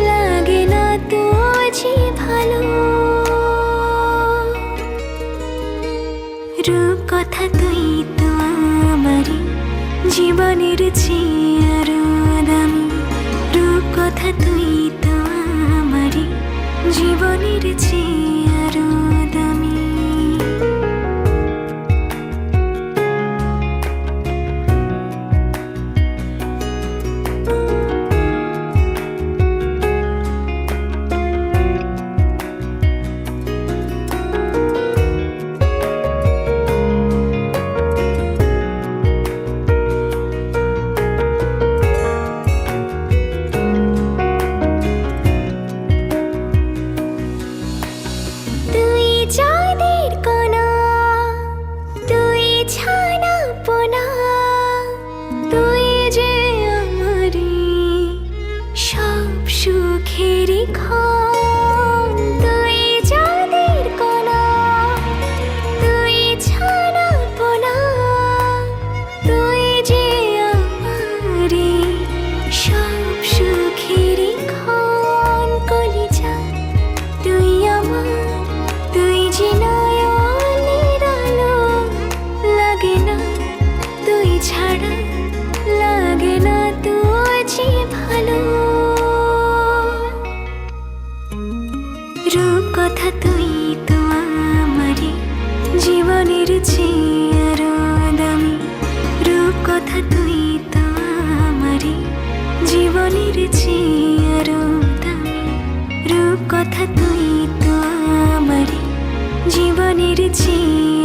লাগে না তো ভালো। রূপ কথা তুই জীবনের চেয়ে আরও দামি। রূপ কথা তুই তো আমারই, জীবনের চেয়ে যে আমারি সব সুখেরই খা গানের ছিল